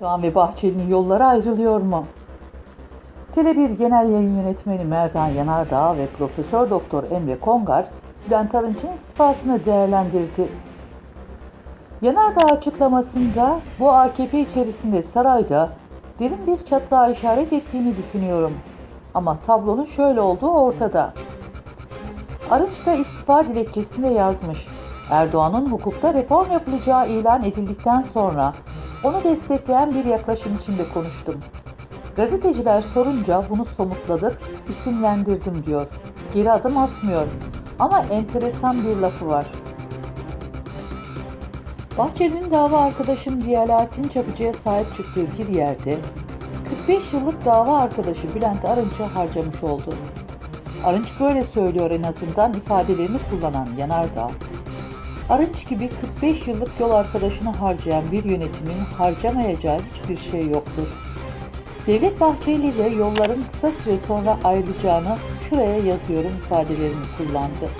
Doğan ve Bahçeli'nin yolları ayrılıyor mu? Tele1 Genel Yayın Yönetmeni Merdan Yanardağ ve Profesör Doktor Emre Kongar, Bülent Arınç'ın istifasını değerlendirdi. Yanardağ açıklamasında bu AKP içerisinde sarayda derin bir çatlağa işaret ettiğini düşünüyorum. Ama tablonun şöyle olduğu ortada. Arınç da istifa dilekçesinde yazmış. Erdoğan'ın hukukta reform yapılacağı ilan edildikten sonra onu destekleyen bir yaklaşım içinde konuştum. Gazeteciler sorunca bunu somutladık, isimlendirdim diyor. Geri adım atmıyor. Ama enteresan bir lafı var. Bahçeli'nin dava arkadaşım diye Alaaddin Çakıcı'ya sahip çıktığı bir yerde 45 yıllık dava arkadaşı Bülent Arınç'ı harcamış oldu. Arınç böyle söylüyor en azından ifadelerini kullanan Yanardağ. Arınç gibi 45 yıllık yol arkadaşını harcayan bir yönetimin harcamayacağı hiçbir şey yoktur. Devlet Bahçeli ile yolların kısa süre sonra ayrılacağını şuraya yazıyorum ifadelerini kullandı.